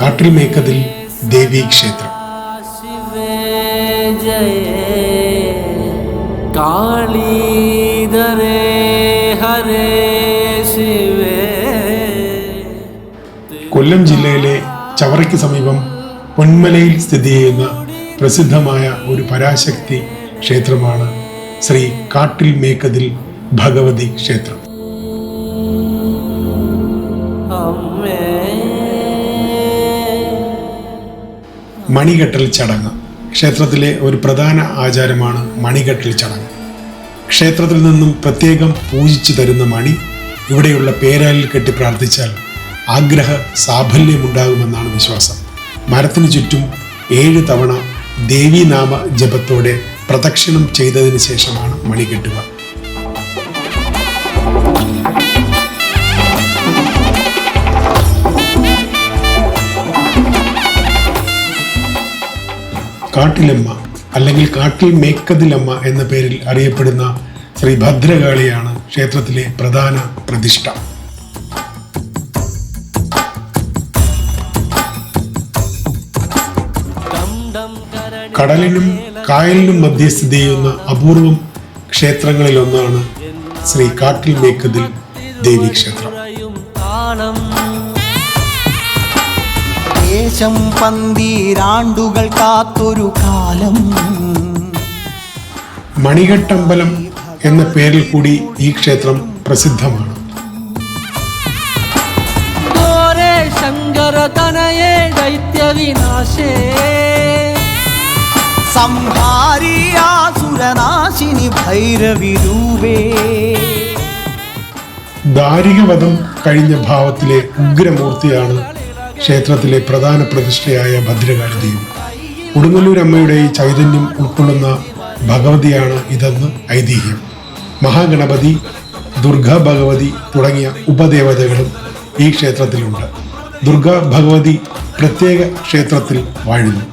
കാട്ടിൽ മേക്കതിൽ ദേവീക്ഷേത്രം കൊല്ലം ജില്ലയിലെ ചവറയ്ക്ക് സമീപം പൊന്മലയിൽ സ്ഥിതി ചെയ്യുന്ന പ്രസിദ്ധമായ ഒരു പരാശക്തി ക്ഷേത്രമാണ് ശ്രീ കാട്ടിൽ മേക്കതിൽ ഭഗവതി ക്ഷേത്രം. അമ്മേ മണികെട്ടൽ ചടങ്ങ്. ക്ഷേത്രത്തിലെ ഒരു പ്രധാന ആചാരമാണ് മണികെട്ടൽ ചടങ്ങ്. ക്ഷേത്രത്തിൽ നിന്നും പ്രത്യേകം പൂജിച്ചു തരുന്ന മണി ഇവിടെയുള്ള പേരാലിൽ കെട്ടി പ്രാർത്ഥിച്ചാൽ ആഗ്രഹ സാഫല്യമുണ്ടാകുമെന്നാണ് വിശ്വാസം. മരത്തിനു ചുറ്റും ഏഴ് തവണ ദേവീനാമ ജപത്തോടെ പ്രദക്ഷിണം ചെയ്തതിന് ശേഷമാണ് മണി കെട്ടുക. കാട്ടിലമ്മ അല്ലെങ്കിൽ കാട്ടിൽ മേക്കതിലമ്മ എന്ന പേരിൽ അറിയപ്പെടുന്ന ശ്രീ ഭദ്രകാളിയാണ് ക്ഷേത്രത്തിലെ പ്രധാന പ്രതിഷ്ഠ. കടലിനും കായലിനും മധ്യസ്ഥിതി ചെയ്യുന്ന അപൂർവം ക്ഷേത്രങ്ങളിലൊന്നാണ് ശ്രീ കാട്ടിൽ മേക്കതിൽ ദേവീക്ഷേത്രം ഏകദേശം പന്തിരാണ്ടുകൾ കാത്തൊരു കാലം. മണികട്ടമ്പലം എന്ന പേരിൽ കൂടി ഈ ക്ഷേത്രം പ്രസിദ്ധമാണ്. ശങ്കരതനയേ സംഹാരിയാസുരനാശിനി ദാരികവധം കഴിഞ്ഞ ഭാവത്തിലെ ഉഗ്രമൂർത്തിയാണ് ക്ഷേത്രത്തിലെ പ്രധാന പ്രതിഷ്ഠയായ ഭദ്രകാളിതയും ഉടുങ്ങല്ലൂർ അമ്മയുടെ ചൈതന്യം ഉൾക്കൊള്ളുന്ന ഭഗവതിയാണ് ഇതെന്ന് ഐതിഹ്യം. മഹാഗണപതി ദുർഗാ ഭഗവതി തുടങ്ങിയ ഉപദേവതകളും ഈ ക്ഷേത്രത്തിലുണ്ട്. ദുർഗാ ഭഗവതി പ്രത്യേക ക്ഷേത്രത്തിൽ വാഴുന്നു.